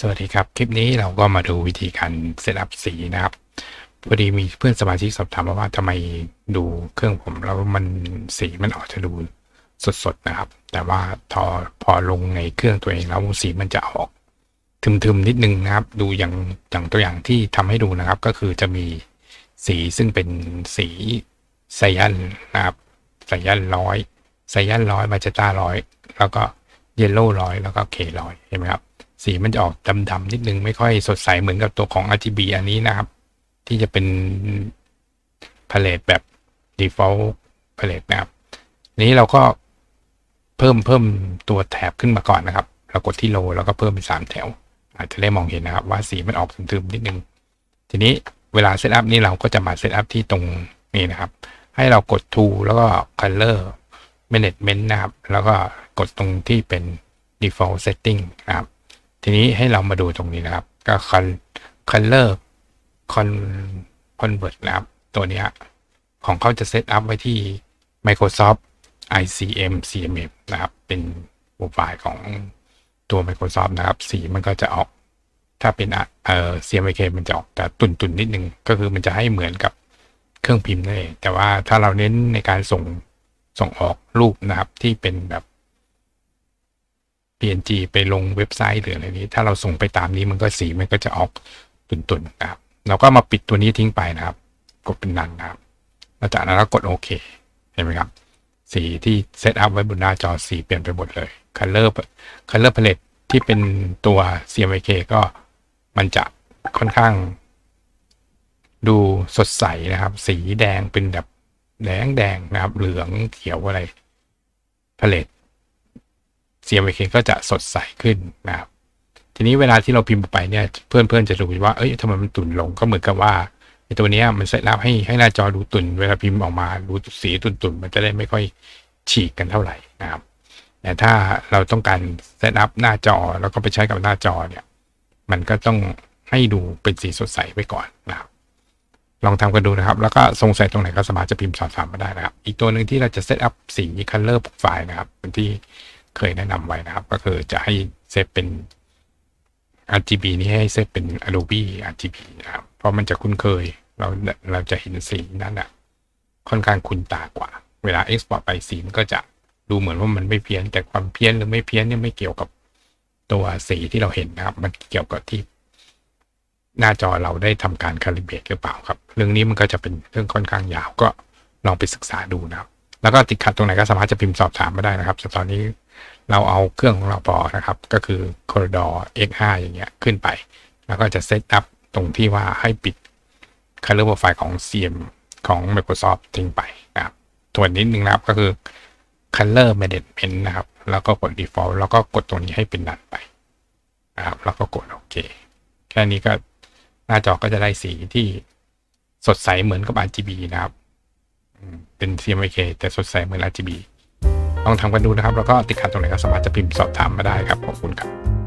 สวัสดีครับ คลิปนี้เราก็มาดูวิธีการเซตอัพสีนะครับ พอดีมีเพื่อนสมาชิกสอบถามมาว่าทำไมดูเครื่องผมแล้วมันสีมันออกจะดูสดๆนะครับ แต่ว่าพอพอลงในเครื่องตัวเองแล้วสีมันจะออกทึมๆนิดนึงนะครับ ดูอย่างอย่างตัวอย่างที่ทำให้ดูนะครับ ก็คือจะมีสีซึ่งเป็นสีไซยันนะครับไซยันร้อยไซยันร้อยมาเจต้าร้อยแล้วก็เยลโล่ร้อยแล้วก็เคร้อยเห็นไหมครับ สีมันจะออกดำๆนิดนึงไม่ค่อยสดใสเหมือนกับตัวของ RGB อันนี้นะครับ ที่จะเป็นพาเลตแบบ default พาเลตนะครับนี้เราก็เพิ่มเพิ่มตัวแถบขึ้นมาก่อนนะครับเรากดที่โลแล้วก็เพิ่มเป็นสามแถว อาจจะได้มองเห็นนะครับ ว่าสีมันออกทึมๆนิดนึง ทีนี้เวลาเซตอัพนี้เราก็จะมาเซตอัพที่ตรงนี้นะครับ ให้เรากด tool แล้วก็ color management นะครับ แล้วก็กดตรงที่เป็น default setting นะครับ ทีนี้ให้เรามาดูตรงนี้นะครับ ก็ color con convert นต์นะครับ ตัวเนี้ยของเขาจะเซตอัพไว้ที่ Microsoft ICM CMM นะครับ เป็นโปรไฟล์ของตัว Microsoft นะครับ สีมันก็จะออก ถ้าเป็นเอ่อ CMYK มันจะออกแต่ตุ่นๆนนิดนึง ก็คือมันจะให้เหมือนกับเครื่องพิมพ์นั่นเองแต่ว่าถ้าเราเน้นในการส่งส่งออกรูปนะครับที่เป็นแบบ PNG ไปลงเว็บไซต์หรืออะไรนี้ ถ้าเราส่งไปตามนี้มันก็สีมันก็จะออกตุนๆนะครับเราก็มาปิดตัวนี้ทิ้งไปนะครับ กดเป็นนันนะครับแล้วจากนั้นเรากดโอเคเห็นไหมครับ สีที่เซตอัพไว้บนหน้าจอสีเปลี่ยนไปหมดเลย Color Color Palette ที่เป็นตัว CMYK ก็มันจะค่อนข้าง ดูสดใสนะครับ สีแดงเป็นแบบแดงแดงนะครับ เหลืองเขียวอะไรพาเลต CMYK ก็จะสดใสขึ้นนะครับทีนี้เวลาที่เราพิมพ์ไปเนี่ยเพื่อนเพื่อนๆจะดูว่าเอ้ยทำไมมันตุ่นลงก็เหมือนกับว่าไอตัวเนี้ยมันเซตอัพให้ให้หน้าจอดูตุ่นเวลาพิมพ์ออกมาดูสีตุ่นๆมันจะได้ไม่ค่อยฉีกกันเท่าไหร่นะครับแต่ถ้าเราต้องการเซตอัพหน้าจอแล้วก็ไปใช้กับหน้าจอเนี่ย มันก็ต้องให้ดูเป็นสีสดใสไปก่อนนะครับ ลองทำกันดูนะครับ แล้วก็สงสัยตรงไหนก็สามารถจะพิมพ์สอบถามมาได้นะครับ อีกตัวหนึ่งที่เราจะเซตอัพสี color profile นะครับเป็นที่ เคยแนะนำไว้นะครับ ก็คือจะให้เซตเป็น RGB นี่ให้เซตเป็น Adobe RGB นะครับ เพราะมันจะคุ้นเคย เราเราจะเห็นสีนั้นอะค่อนข้างคุ้นตากว่า เวลา export ไปสีมันก็จะดูเหมือนว่ามันไม่เพี้ยน แต่ความเพี้ยนหรือไม่เพี้ยนเนี่ยไม่เกี่ยวกับตัวสีที่เราเห็นนะครับ มันเกี่ยวกับที่ หน้าจอเราได้ทำการคาลิเบตหรือเปล่าครับ เรื่องนี้มันก็จะเป็นเรื่องค่อนข้างยาวก็ลองไปศึกษาดูนะครับ แล้วก็ติดขัดตรงไหนก็สามารถจะพิมพ์สอบถามมาได้นะครับแต่ตอนนี้ เราเอาเครื่องของเราพอนะครับ ก็คือ Corridor X5 อย่างเงี้ยขึ้นไป แล้วก็จะเซตอัพตรงที่ว่าให้ปิด Color Profile ของ CM ของ Microsoft ทิ้งไปนะครับตัวนิดนึงนะครับก็คือ Color Management นะครับ แล้วก็กด Default แล้วก็กดตรงนี้ให้เป็นนันไปนะครับ แล้วก็กดโอเค แค่นี้ก็หน้าจอก็จะได้สีที่สดใสเหมือนกับ RGB นะครับเป็น CMYK แต่สดใสเหมือน RGB ลองทำกันดูนะครับ แล้วก็ติดขัดตรงไหนก็สามารถจะพิมพ์สอบถามมาได้ครับขอบคุณครับ